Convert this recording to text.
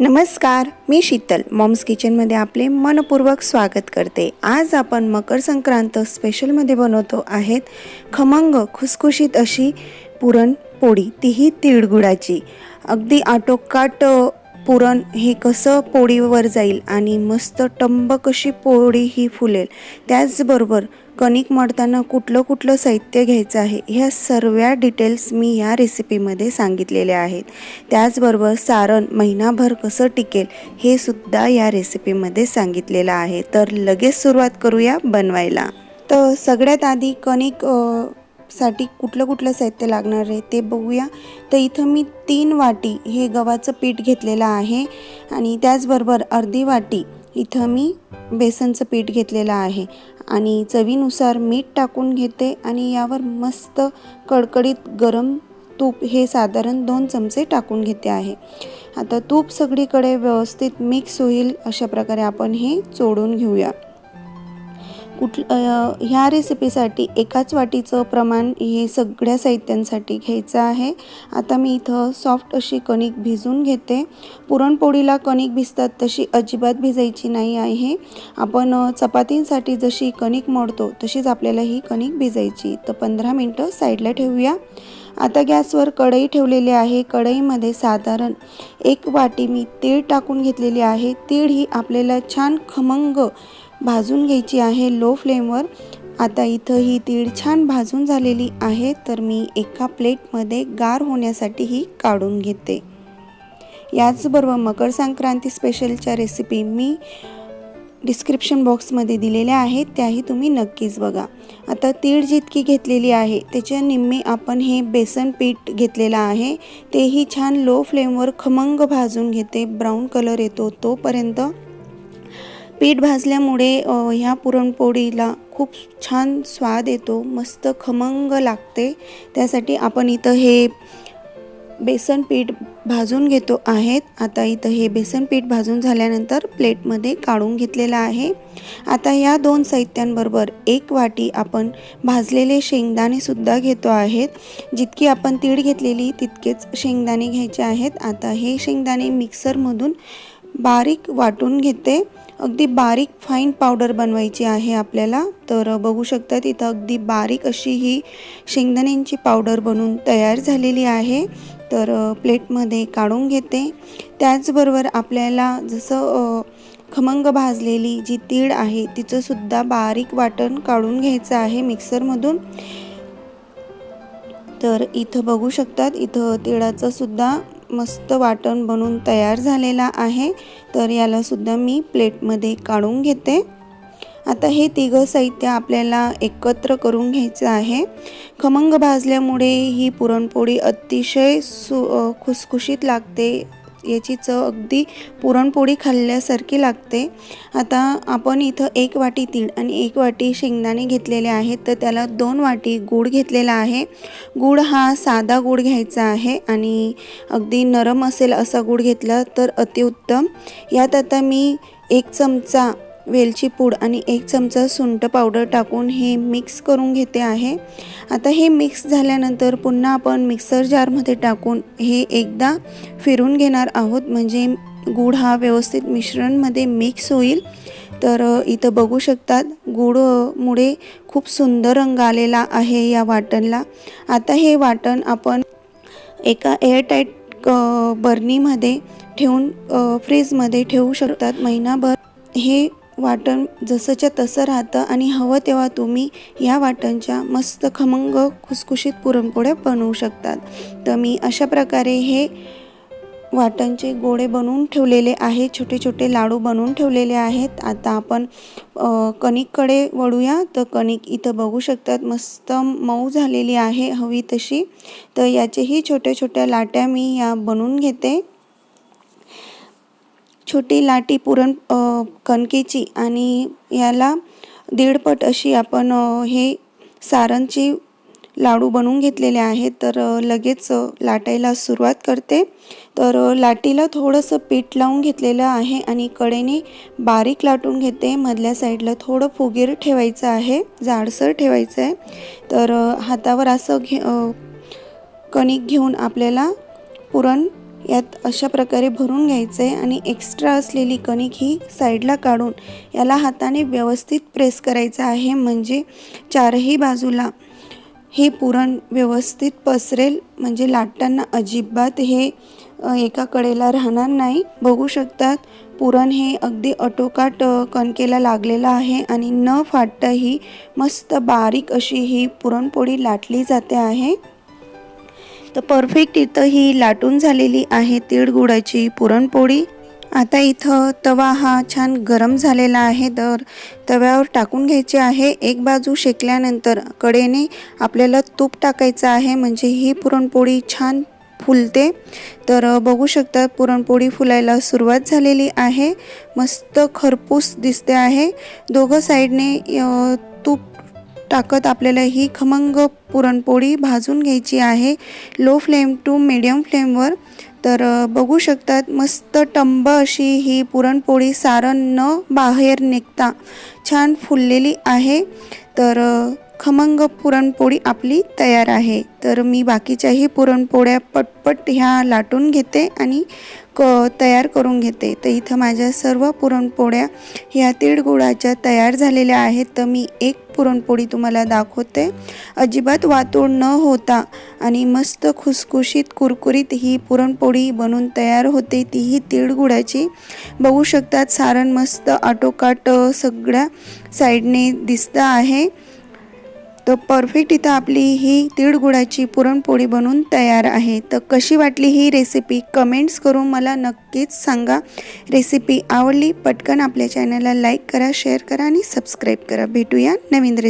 नमस्कार मी शीतल. मॉम्स किचनमध्ये आपले मनपूर्वक स्वागत करते. आज आपण मकर संक्रांत स्पेशलमध्ये बनवतो आहेत खमंग खुसखुशीत अशी पुरणपोळी. तीही तिळगुळाची. अगदी आटोकाट पुरण हे कसं पोळीवर जाईल आणि मस्त टंबक अशी पोळी ही फुलेल. त्याचबरोबर कणिक मळताना कुठलं कुठलं साहित्य घ्यायचं आहे ह्या सर्व डिटेल्स मी या रेसिपीमध्ये सांगितलेल्या आहेत. त्याचबरोबर सारण महिनाभर कसं टिकेल हे सुद्धा या रेसिपीमध्ये सांगितलेलं आहे. तर लगेच सुरुवात करूया बनवायला. तर सगळ्यात आधी कणिकसाठी कुठलं कुठलं साहित्य लागणार आहे ते बघूया. तर इथं मी तीन वाटी हे गव्हाचं पीठ घेतलेलं आहे आणि त्याचबरोबर अर्धी वाटी इथं मी बेसनचं पीठ घेतलेलं आहे. आणि चवीनुसार मीठ टाकून घेते आणि यावर मस्त कडकडीत गरम तूप हे साधारण दोन चमचे टाकून घेते आहे. आता तूप सगळीकडे व्यवस्थित मिक्स होईल अशा प्रकारे आपण हे चोडून घेऊया. कुठ ह्या रेसिपीसाठी एकाच वाटीचं प्रमाण हे सगळ्या साहित्यांसाठी घ्यायचं आहे. आता मी इथं सॉफ्ट अशी कणिक भिजून घेते. पुरणपोळीला कणिक भिजतात तशी अजिबात भिजायची नाही आहे. आपण चपातींसाठी जशी कणिक मोडतो तशीच आपल्याला ही कणिक भिजायची. तर पंधरा मिनटं साईडला ठेवूया. आता गॅसवर कढई ठेवलेली आहे. कढईमध्ये साधारण एक वाटी मी तीळ टाकून घेतलेली आहे. तीळ ही आपल्याला छान खमंग भाजून घ्यायची आहे लो फ्लेमवर. आता इथं ही तीळ छान भाजून झालेली आहे तर मी एका प्लेटमध्ये गार होण्यासाठी ही काढून घेते. याचबरोबर मकर संक्रांती स्पेशलच्या रेसिपी मी डिस्क्रिप्शन बॉक्समध्ये दिलेल्या आहेत त्याही तुम्ही नक्कीच बघा. आता तीळ जितकी घेतलेली आहे त्याच्या निम्मे आपण हे बेसन पीठ घेतलेलं आहे तेही छान लो फ्लेमवर खमंग भाजून घेते. ब्राऊन कलर येतो तोपर्यंत पीठ भाजल्यामुळे ह्या पुरणपोळीला खूप छान स्वाद येतो मस्त खमंग लागते. त्यासाठी आपण इथं हे बेसन पीठ भाजून घेतो आहेत. आता इथं हे बेसन पीठ भाजून झाल्यानंतर प्लेटमध्ये काढून घेतलेलं आहे. आता या दोन साहित्यांबरोबर एक वाटी आपण भाजलेले शेंगदाणे सुद्धा घेतो आहेत. जितकी आपण तीळ घेतलेली तितकेच शेंगदाणे घ्यायचे आहेत. आता हे शेंगदाणे मिक्सरमधून बारीक वाटून घेते. अगदी बारीक फाईन पावडर बनवायची आहे आपल्याला. तर बघू शकता इथं अगदी बारीक अशी ही शेंगदाण्यांची पावडर बनवून तयार झालेली आहे. तर प्लेटमध्ये काढून घेते. त्याचबरोबर आपल्याला जसं खमंग भाजलेली जी तीळ आहे तिचंसुद्धा बारीक वाटण काढून घ्यायचं आहे मिक्सरमधून. तर इथं बघू शकतात इथं तिळाचंसुद्धा मस्त वाटण बनवून तयार झालेला आहे. तर यालासुद्धा मी प्लेटमध्ये काढून घेते. आता हे तिघं साहित्य आपल्याला एकत्र करून घ्यायचं आहे. खमंग भाजल्यामुळे ही पुरणपोळी अतिशय सु खुसखुशीत लागते. याची चव अगदी पुरणपोळी खाल्ल्यासारखी लागते. आता आपण इथं एक वाटी तीळ आणि एक वाटी शेंगदाणे घेतलेले आहेत. तर त्याला दोन वाटी गूळ घेतलेला आहे. गूळ हा साधा गूळ घ्यायचा आहे आणि अगदी नरम असेल असा गूळ घेतला तर अतिउत्तम. यात आता मी एक चमचा वेलची पूड आणि एक चमचा सुंठ पावडर टाकून हे मिक्स करून घेते आहे. आता हे मिक्स झाल्यानंतर पुन्हा आपण मिक्सर जारमध्ये टाकून हे एकदा फिरून घेणार आहोत. म्हणजे गूळ हा व्यवस्थित मिश्रणमध्ये मिक्स होईल. तर इथं बघू शकतात गूळ मुळे खूप सुंदर रंग आलेला आहे या वाटणला. आता हे वाटण आपण एका एअरटाईट क बर्नीमध्ये ठेवून फ्रीजमध्ये ठेवू शकतात. महिनाभर हे वाटण जसंच्या तसं राहतं आणि हवं तेव्हा तुम्ही या वाटणच्या मस्त खमंग खुसखुशीत पुरणपोळ्या बनवू शकतात. तर मी अशा प्रकारे हे वाटणचे गोळे बनवून ठेवलेले आहे छोटे छोटे लाडू बनवून ठेवलेले आहेत. आता आपण कणिककडे वळूया. तर कणिक इथं बघू शकतात मस्त मऊ झालेली आहे हवी तशी. तर याचेही छोट्या छोट्या लाट्या मी या बनवून घेते. छोटी लाटी पुरण कणकेची आणि याला दीडपट अशी आपण हे सारणची लाडू बनवून घेतलेले आहेत. तर लगेच लाटायला सुरुवात करते. तर लाटीला थोडंसं पीठ लावून घेतलेलं आहे आणि कडेने बारीक लाटून घेते. मधल्या साईडला थोडं फुगीर ठेवायचं आहे जाडसर ठेवायचं आहे. तर हातावर असं घे कणिक घेऊन आपल्याला पुरण यात अशा प्रकारे भरून घ्यायचं आहे आणि एक्स्ट्रा असलेली कणिक ही साईडला काढून याला हाताने व्यवस्थित प्रेस करायचं आहे. म्हणजे चारही बाजूला हे पुरण व्यवस्थित पसरेल. म्हणजे लाटताना अजिबात हे एका कडेला राहणार नाही. बघू शकतात पुरण हे अगदी अटोकाट कणकेला लागलेलं आहे आणि न फाटताही मस्त बारीक अशी ही पुरणपोळी लाटली जाते आहे. तर परफेक्ट इथं ही लाटून झालेली आहे तिळगुळाची पुरणपोळी. आता इथं तवा हा छान गरम झालेला आहे तर तव्यावर टाकून घ्यायचे आहे. एक बाजू शेकल्यानंतर कडेने आपल्याला तूप टाकायचं आहे म्हणजे ही पुरणपोळी छान फुलते. तर बघू शकता पुरणपोळी फुलायला सुरुवात झालेली आहे. मस्त खरपूस दिसते आहे. दोघं साईडने तूप टाकत आपल्याला ही खमंग पुरणपोळी भाजून घ्यायची आहे. लो फ्लेम टू मिडियम फ्लेमवर. तर बघू शकतात मस्त टंब अशी ही पुरणपोळी सारण न बाहेर निघता छान फुललेली आहे. तर खमंग पुरणपोळी आपली तयार आहे. तर मी बाकीच्याही पुरणपोळ्या पटपट ह्या लाटून घेते आणि क तयार करून घेते. तर इथं माझ्या सर्व पुरणपोळ्या ह्या तिळगुळाच्या तयार झालेल्या आहेत. तर मी एक पुरणपोळी तुम्हाला दाखवते. अजिबात वातोड न होता आणि मस्त खुसखुशीत कुरकुरीत ही पुरणपोळी बनून तयार होते. तीही तिळगुळाची बघू शकतात सारण मस्त आटोकाट सगळ्या साईडने दिसतं आहे. तर परफेक्ट इथं आपली ही तिळगुळाची पुरणपोळी बनून तयार आहे. तर कशी वाटली ही रेसिपी कमेंट्स करून मला नक्कीच सांगा. रेसिपी आवडली? पटकन आपल्या चॅनलला लाईक करा शेअर करा आणि सबस्क्राईब करा. भेटूया नवीन रेसिपी